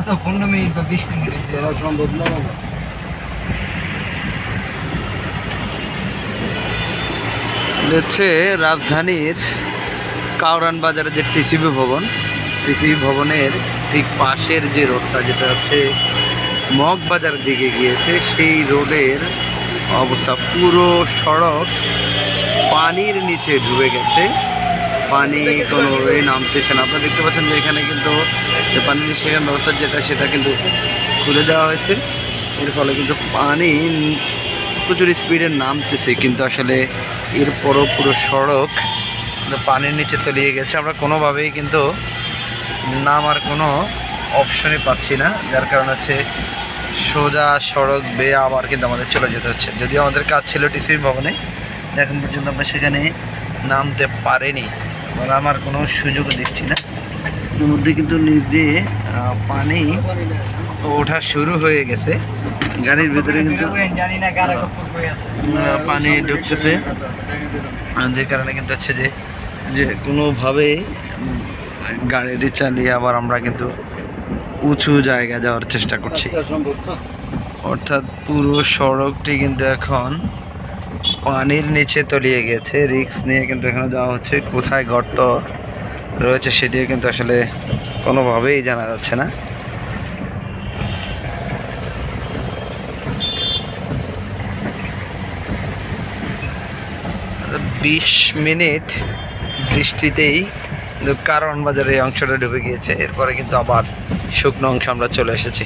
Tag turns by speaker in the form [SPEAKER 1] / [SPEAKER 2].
[SPEAKER 1] কত পনেরো মিনিট বা বিশ মিনিট
[SPEAKER 2] সম্ভব না।
[SPEAKER 3] হচ্ছে রাজধানীর কাউরান বাজারের যে টিসিবি ভবন টিসিবি ভবনের ঠিক পাশের যে রোডটা যেটা হচ্ছে মগবাজারের দিকে গিয়েছে সেই রোডের অবস্থা পুরো সড়ক পানির নিচে ডুবে গেছে। পানি কোনোভাবেই নামতেছে না। আপনারা দেখতে পাচ্ছেন যে এখানে কিন্তু যে পানি নিষ্কাশন ব্যবস্থা যেটা, সেটা কিন্তু খুলে দেওয়া হয়েছে। এর ফলে কিন্তু পানি প্রচুর স্পিডে নামতেছে, কিন্তু আসলে এরপরও পুরো সড়ক পানির নিচে তলিয়ে গেছে। আমরা কোনোভাবেই কিন্তু নামার কোনো অপশনই পাচ্ছি না, যার কারণ হচ্ছে সোজা সড়ক বেয়ে আবার কিন্তু আমাদের চলে যেতে হচ্ছে। যদিও আমাদের কাজ ছিল টিসি ভবনে, এখন পর্যন্ত আমরা সেখানে নামতে পারিনি। বা নামার কোনো সুযোগও দিচ্ছি না। এর মধ্যে কিন্তু নিচ দিয়ে পানি ওঠা শুরু হয়ে গেছে। গাড়ির ভিতরে কিন্তু পানি ঢুকতেছে। যে কারণে কিন্তু হচ্ছে যে যে কোনোভাবে গাড়িটি চালিয়ে আবার আমরা কিন্তু উঁচু জায়গায় যাওয়ার চেষ্টা করছি। অর্থাৎ পুরো সড়কটি কিন্তু এখন পানির নিচে তলিয়ে গেছে রিক্স নিয়ে কিন্তু এখানে যাওয়া হচ্ছে। কোথায় গর্ত রয়েছে সেটিও কিন্তু আসলে কোনোভাবেই জানা যাচ্ছে না। বিশ মিনিট বৃষ্টিতেই কারণ বাজারে এই অংশটা ডুবে গিয়েছে, এরপরে কিন্তু আবার শুকনো অংশ আমরা চলে এসেছি।